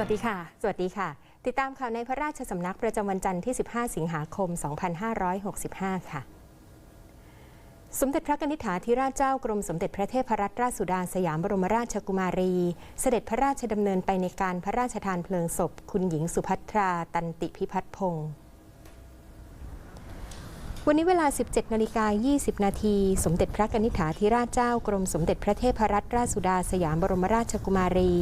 สวัสดีค่ะ สวัสดีค่ะ ติดตามข่าวในพระราชสำนักประจำวันจันทร์ที่ 15 สิงหาคม 2565 ค่ะ สมเด็จพระนิษฐาธิราชเจ้ากรมสมเด็จพระเทพรัตนราชสุดาสยามบรมราชกุมารี เสด็จพระราชดำเนินไปในการพระราชทานเพลิงศพ คุณหญิงสุภัทราตันติพิพัฒน์พงศ์ วันนี้เวลา 17นาฬิกา20 นาที สมเด็จพระนิษฐาธิราชเจ้ากรมสมเด็จพระเทพรัตนราชสุดาสยามบรมราชกุมารี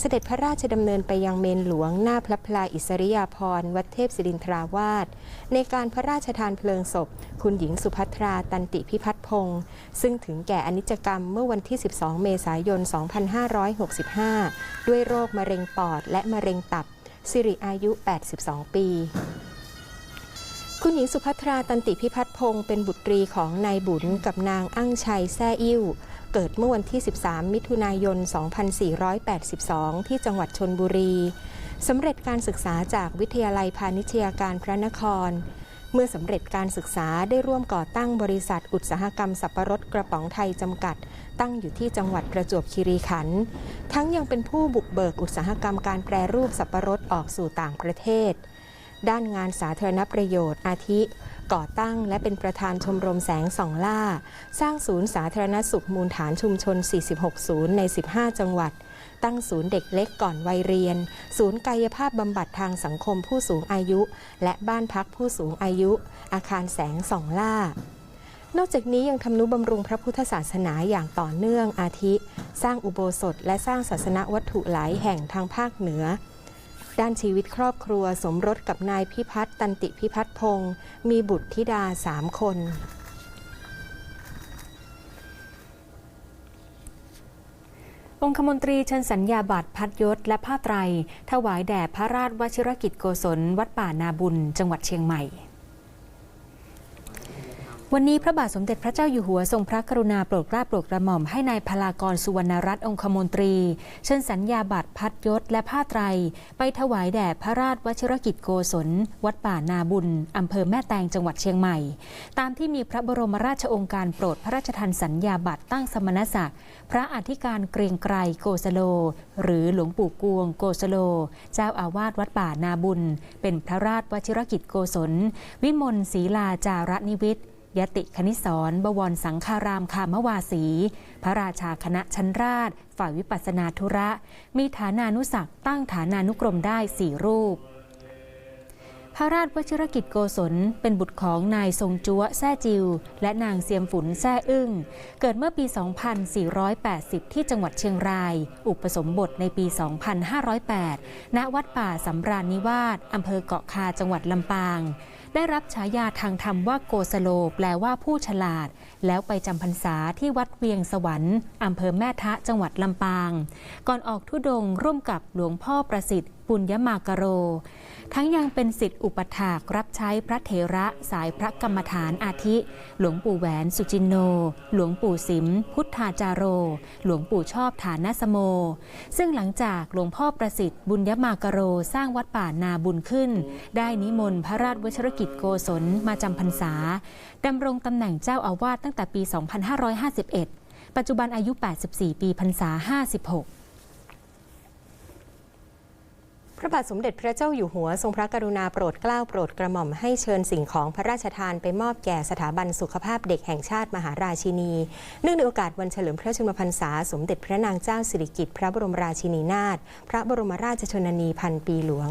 เสด็จพระราชดำเนินไปยังเมนหลวงหน้าพระพลาอิสริยาภรณ์วัดเทพศิรินทราวาสในการพระราชทานเพลิงศพ คุณหญิงสุภัทราตันติพิพัฒพงศ์ซึ่งถึงแก่อนิจกรรมเมื่อวันที่ 12 เมษายน 2565 ด้วยโรคมะเร็งปอดและมะเร็งตับสิริอายุ 82 ปี คุณหญิงสุภัทราตันติพิพัฒน์พงศ์เป็นบุตรีของนายบุญกับนางอั้งชัยแซ่อิ่วเกิดเมื่อวันที่ 13 มิถุนายน 2482 ที่จังหวัดชนบุรีสำเร็จการศึกษาจากวิทยาลัยพาณิชยาการพระนคร เมื่อสำเร็จการศึกษาได้ร่วมก่อตั้งบริษัทอุตสาหกรรมสับปะรดกระป๋องไทยจำกัด ตั้งอยู่ที่จังหวัดประจวบคีรีขันธ์ทั้งยังเป็นผู้บุกเบิกอุตสาหกรรมการแปรรูปสับปะรดออกสู่ต่างประเทศ ด้านงานสาธารณประโยชน์อาทิ ก่อตั้งและเป็นประธานชมรมแสงสองล่า สร้างศูนย์สาธารณสุขมูลฐานชุมชน 46 ศูนย์ใน 15 จังหวัด ตั้งศูนย์เด็กเล็กก่อนวัยเรียน ศูนย์กายภาพบำบัดทางสังคมผู้สูงอายุ และบ้านพักผู้สูงอายุ อาคารแสงสองล่านอกจากนี้ยังทำนุบำรุงพระพุทธศาสนาอย่างต่อเนื่องอาทิ สร้างอุโบสถและสร้างศาสนวัตถุหลายแห่งทางภาคเหนือ ด้านชีวิตครอบครัวสมรสกับนายพิพัฒน์ตันติพิพัฒน์พงศ์มีบุตรธิดาสามคน องคมนตรีเชิญสัญญาบัตรพัดยศและผ้าไตร ถวายแด่พระราชวชิรกิจโกศล วัดป่านาบุญ จังหวัดเชียงใหม่ วันนี้พระบาทสมเด็จพระเจ้าอยู่หัวทรงพระกรุณาโปรดเกล้าโปรดกระหม่อมให้นายพลากรสุวรรณรัตน์องคมนตรี เชิญสัญญาบัตรพัดยศและผ้าไตร ไปถวายแด่พระราชวชิรกิจโกศล วัดป่านาบุญ อำเภอแม่แตงจังหวัดเชียงใหม่ ตามที่มีพระบรมราชองค์การโปรดพระราชทานสัญญาบัตรตั้งสมณศักดิ์พระอธิการเกรียงไกรโกสโล หรือหลวงปู่กวงโกสโล เจ้าอาวาสวัดป่านาบุญ เป็นพระราชวชิรกิจโกศล วิมลศรีลาจารนิวิทย์ ยติคณิสรบวรสังฆารามคามวาสี พระราชาคณะชั้นราช ฝ่ายวิปัสนาธุระ มีฐานานุศักตั้งฐานานุกรมได้สี่รูป พระราชวชิรกิจโกศลเป็นบุตรของนายทรงจัวแซ่จิว และนางเซียมฝุนแซ่อึ้ง เกิดเมื่อปี 2480 ที่จังหวัดเชียงราย อุปสมบทในปี 2508 ณ วัดป่าสำราญนิวาสอำเภอเกาะคาจังหวัดลำปาง ได้รับฉายาทางธรรมว่าโกสโล แปลว่าผู้ฉลาด แล้วไปจำพรรษาที่วัดเวียงสวรรค์อำเภอแม่ทะจังหวัดลำปาง ก่อนออกทุดงร่วมกับหลวงพ่อประสิทธิ์ปุญญมากโร ทั้งยังเป็นสิทธิอุปถากรับใช้พระเถระสายพระกรรมฐานอาทิ หลวงปู่แหวนสุจินโน หลวงปู่สิม พุทธาจาโร หลวงปู่ชอบฐานสโม ซึ่งหลังจากหลวงพ่อประสิทธิ์บุญยมากโรสร้างวัดป่านาบุญขึ้น ได้นิมนต์พระราชวชรกิจโกศลมาจำพรรษาดำรงตำแหน่งเจ้าอาวาสตั้งแต่ปี 2551 ปัจจุบันอายุ 84 ปีพรรษา 56 พ ระบาทสมเด็จพระเจ้าอยู่หัวทรงพระกรุณาโปรดเกล้าโปรดกระหม่อมให้เชิญสิ่งของพระราชทานไปมอบแก่สถาบันสุขภาพเด็กแห่งชาติมหาราชินี เนื่องในโอกาสวันเฉลิมพระชนมพรรษา สมเด็จพระนางเจ้าสิริกิติ์พระบรมราชินีนาถพระบรมราชชนนีพันปีหลวง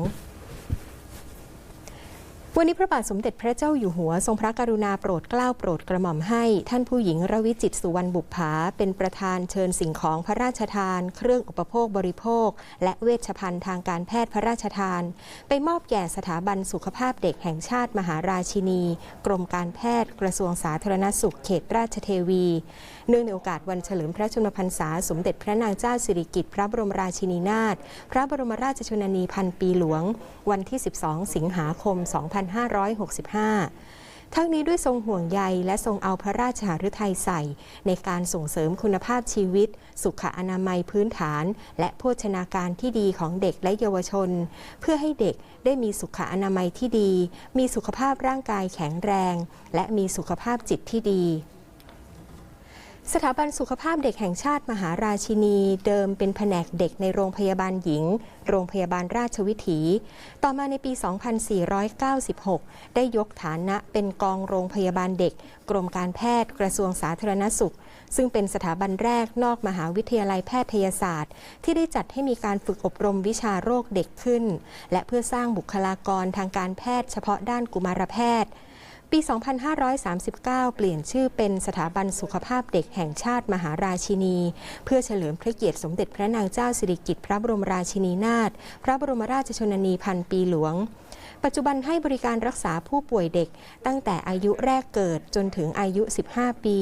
วันนี้พระบาทสมเด็จพระเจ้าอยู่หัว ทรงพระกรุณาโปรดเกล้าโปรดกระหม่อมให้ ท่านผู้หญิงรวิจิตสุวรรณบุปผาเป็นประธานเชิญสิ่งของพระราชทาน เครื่องอุปโภคบริโภค และเวชภัณฑ์ทางการแพทย์พระราชทาน ไปมอบแก่สถาบันสุขภาพเด็กแห่งชาติมหาราชินี กรมการแพทย์กระทรวงสาธารณสุขเขตราชเทวี เนื่องในโอกาสวันเฉลิมพระชนมพรรษาสมเด็จพระนางเจ้าสิริกิติ์พระบรมราชินีนาถพระบรมราชชนนีพันปีหลวง วันที่ 12 สิงหาคม2565 ทั้งนี้ด้วยทรงห่วงใยและทรงเอาพระราชหฤทัยใส่ ในการส่งเสริมคุณภาพชีวิต สุขอนามัยพื้นฐาน และโภชนาการที่ดีของเด็กและเยาวชน เพื่อให้เด็กได้มีสุขอนามัยที่ดี มีสุขภาพร่างกายแข็งแรง และมีสุขภาพจิตที่ดี สถาบันสุขภาพเด็กแห่งชาติมหาราชินี เดิมเป็นแผนกเด็กในโรงพยาบาลหญิง โรงพยาบาลราชวิถี ต่อมาในปี 2496 ได้ยกฐานะเป็นกองโรงพยาบาลเด็ก กรมการแพทย์กระทรวงสาธารณสุข ซึ่งเป็นสถาบันแรกนอกมหาวิทยาลัยแพทยศาสตร์ ที่ได้จัดให้มีการฝึกอบรมวิชาโรคเด็กขึ้น และเพื่อสร้างบุคลากรทางการแพทย์เฉพาะด้านกุมารแพทย์ ปี 2539 เปลี่ยนชื่อเป็นสถาบันสุขภาพเด็กแห่งชาติมหาราชินี เพื่อเฉลิมพระเกียรติสมเด็จพระนางเจ้าสิริกิติ์พระบรมราชินีนาถพระบรมราชชนนีพันปีหลวง ปัจจุบันให้บริการรักษาผู้ป่วยเด็ก ตั้งแต่อายุแรกเกิดจนถึงอายุ 15 ปี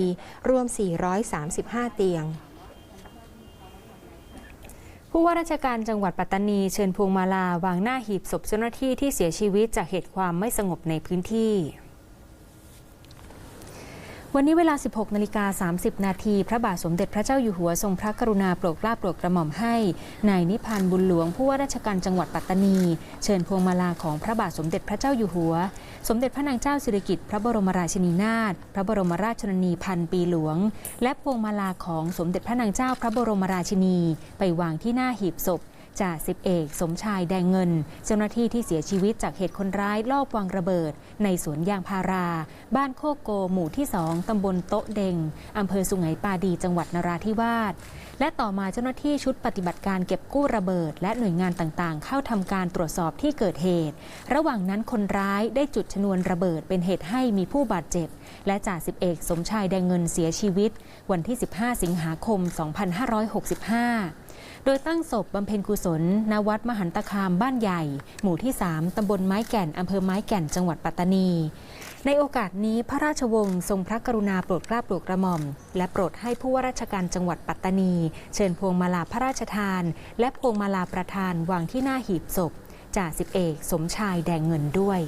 รวม 435 เตียงผู้ว่าราชการจังหวัดปัตตานีเชิญพวงมาลาวางหน้าหีบศพเจ้าหน้าที่ที่เสียชีวิตจากเหตุความไม่สงบในพื้นที่ วันนี้เวลา 16นาฬิกา30 นาที พระบาทสมเด็จพระเจ้าอยู่หัวทรงพระกรุณาโปรดเกล้าโปรดกระหม่อมให้นายนิพันธ์บุญหลวงผู้ว่าราชการจังหวัดปัตตานี เชิญพวงมาลาของพระบาทสมเด็จพระเจ้าอยู่หัว สมเด็จพระนางเจ้าสิริกิติ์พระบรมราชินีนาถพระบรมราชชนนีพันปีหลวง และพวงมาลาของสมเด็จพระนางเจ้าพระบรมราชินี ไปวางที่หน้าหีบศพ จ่าสิบเอก สมชายแดงเงิน เจ้าหน้าที่ที่เสียชีวิตจากเหตุคนร้ายลอบวางระเบิด ในสวนยางพารา บ้านโคกโกหมู่ที่2ตำบลโต๊ะเดงอำเภอสุไหงปาดีจังหวัดนราธิวาสและต่อมาเจ้าหน้าที่ชุดปฏิบัติการเก็บกู้ระเบิด และหน่วยงานต่างๆ เข้าทำการตรวจสอบที่เกิดเหตุ ระหว่างนั้นคนร้ายได้จุดชนวนระเบิดเป็นเหตุให้มีผู้บาดเจ็บ และจ่าสิบเอก สมชายแดงเงินเสียชีวิต วันที่ 15 สิงหาคม 2565 โดยตั้งศพบำเพ็ญกุศลณวัดมหันตคามบ้านใหญ่ หมู่ที่ 3 ตำบลไม้แก่น อำเภอไม้แก่น จังหวัดปัตตานี ในโอกาสนี้พระราชวงศ์ทรงพระกรุณาโปรดเกล้าโปรดกระหม่อม และโปรดให้ผู้ว่าราชการจังหวัดปัตตานี เชิญพวงมาลาพระราชทาน และพวงมาลาประธานวางที่หน้าหีบศพจ่าสิบเอก สมชายแดงเงินด้วย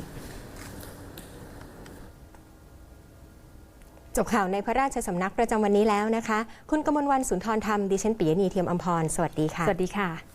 จบข่าวในพระราชสำนักประจำวันนี้แล้วนะคะ คุณกมลวันสุนทรธรรม ดิฉันปิยณีเทียมอมพร สวัสดีค่ะ สวัสดีค่ะ